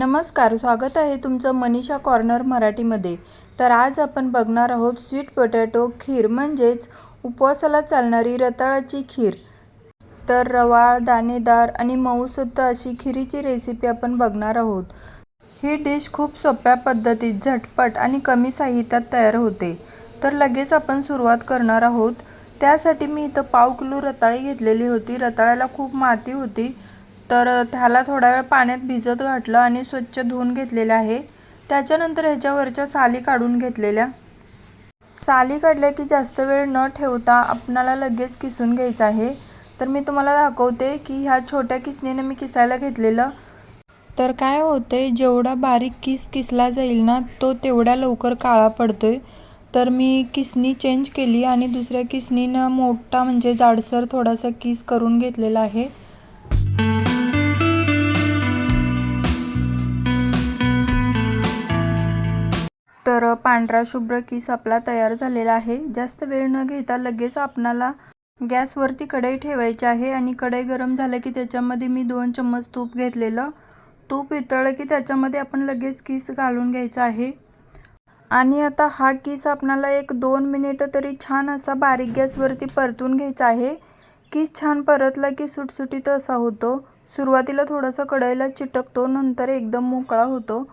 नमस्कार स्वागत आहे तुमचं मनीषा कॉर्नर मराठीमध्ये. तर आज आपण बघणार आहोत स्वीट पोटॅटो खीर म्हणजेच उपवासाला चालणारी रताळाची खीर. तर रवाळ दाणेदार आणि मऊसुद्ध अशी खिरीची रेसिपी आपण बघणार आहोत. ही डिश खूप सोप्या पद्धतीत झटपट आणि कमी साहित्यात तयार होते. तर लगेच आपण सुरुवात करणार आहोत. त्यासाठी मी इथं पाव किलो रताळी घेतलेली होती. रताळ्याला खूप माती होती. तर त्याला थोडा वेळ पाण्यात भिजत घातलं आणि स्वच्छ धुवून घेतलेलं आहे. त्याच्यानंतर ह्याच्यावरच्या साली काढून घेतलेल्या. साली काढल्या की जास्त वेळ न ठेवता आपणाला लगेच किसून घ्यायचं आहे. तर मी तुम्हाला दाखवते की ह्या छोट्या किसणीनं मी किसायला घेतलेलं. तर काय होते जेवढा बारीक किस किसला जाईल ना तो तेवढ्या लवकर काळा पडतोय. तर मी किसनी चेंज केली आणि दुसऱ्या किसनीनं मोठा म्हणजे जाडसर थोडासा किस करून घेतलेला आहे. तर पांढरा शुभ्र किस आपला तयार झालेला आहे. जास्त वेळ न घेता लगेच आपणाला गॅसवरती कढई ठेवायची आहे आणि कढई गरम झालं की त्याच्यामध्ये मी दोन चम्मच तूप घेतलेलं. तूप वितळलं की त्याच्यामध्ये आपण लगेच किस घालून घ्यायचा आहे. आणि आता हा किस आपणाला एक दोन मिनिटं तरी छान असा बारीक गॅसवरती परतून घ्यायचा आहे. किस छान परतला की सुटसुटीत असा होतो. सुरुवातीला थोडासा कढईला चिटकतो नंतर एकदम मोकळा होतो.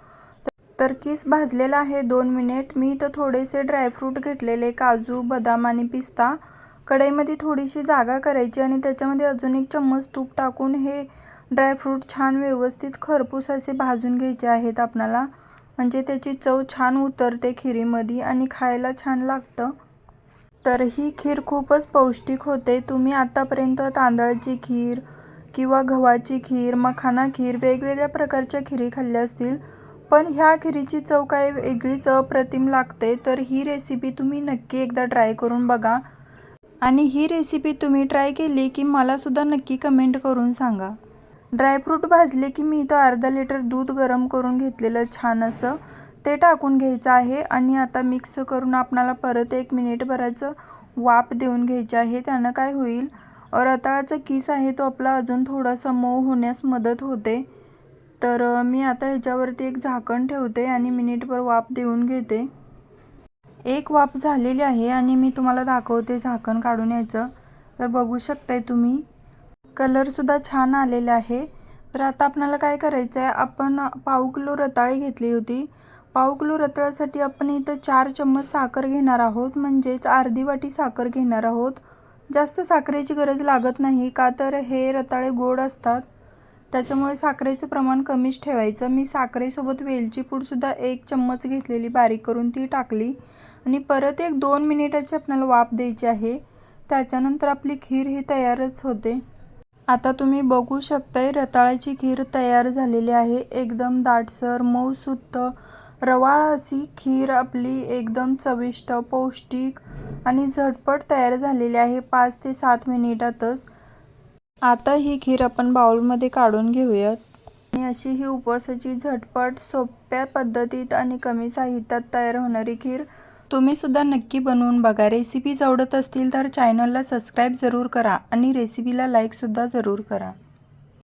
तर किस भाजलेला आहे दोन मिनिट. मी इथं थोडेसे ड्रायफ्रूट घेतलेले काजू बदाम आणि पिस्ता. कढईमध्ये थोडीशी जागा करायची आणि त्याच्यामध्ये अजून एक चम्मच तूप टाकून हे ड्रायफ्रूट छान व्यवस्थित खरपूस असे भाजून घ्यायचे आहेत आपणाला. म्हणजे त्याची चव छान उतरते खिरीमध्ये आणि खायला छान लागतं. तर ही खीर खूपच पौष्टिक होते. तुम्ही आतापर्यंत तांदळाची खीर किंवा गव्हाची खीर मखाना खीर वेगवेगळ्या प्रकारच्या खिरी खाल्ल्या असतील. पण ह्या खिरीची चव काय वेगळीच अप्रतिम लागते तर ही रेसिपी तुम्ही नक्की एकदा ट्राय करून बघा. आणि ही रेसिपी तुम्ही ट्राय केली की मलासुद्धा नक्की कमेंट करून सांगा. ड्रायफ्रूट भाजले की मी इथं अर्धा लिटर दूध गरम करून घेतलेलं छान असं ते टाकून घ्यायचं आहे आणि आता मिक्स करून आपणाला परत एक मिनिटभराचं वाफ देऊन घ्यायचे आहे त्यानं काय होईल? रताळाचा किस आहे तो आपला अजून थोडासा मऊ होण्यास मदत होते. तर मी आता ह्याच्यावरती एक झाकण ठेवते आणि मिनिटभर वाफ देऊन घेते. एक वाफ झालेली आहे आणि मी तुम्हाला दाखवते झाकण काढून यायचं. तर बघू शकताय तुम्ही. कलरसुद्धा छान आलेला आहे. तर आता आपल्याला काय करायचं आहे आपण पाव किलो रताळी घेतली होती. पाव किलो रताळ्यासाठी आपण इथं चार चम्मच साखर घेणार आहोत म्हणजेच अर्धी वाटी साखर घेणार आहोत. जास्त साखरेची गरज लागत नाही का तर हे रताळे गोड असतात. त्याच्यामुळे साखरेचं प्रमाण कमीच ठेवायचं. मी साखरेसोबत वेलची पूडसुद्धा एक चम्मच घेतलेली बारीक करून ती टाकली. आणि परत एक दोन मिनिटाची आपल्याला वाफ द्यायची आहे. त्याच्यानंतर आपली खीर ही तयारच होते. आता तुम्ही बघू शकताय रताळ्याची खीर तयार झालेली आहे. एकदम दाटसर मऊसुद्ध रवाळ अशी खीर आपली एकदम चविष्ट पौष्टिक आणि झटपट तयार झालेली आहे. पाच ते सात मिनिटातच. आता ही खीर आपण बाउलमध्ये काढून घेऊयात. आणि अशी ही उपवासाची झटपट सोप्या पद्धतीत आणि कमी साहित्यात तयार होणारी खीर तुम्ही सुद्धा नक्की बनवून बघा. रेसिपीज आवडत असतील तर चॅनलला सबस्क्राईब जरूर करा आणि रेसिपीला लाईकसुद्धा जरूर करा.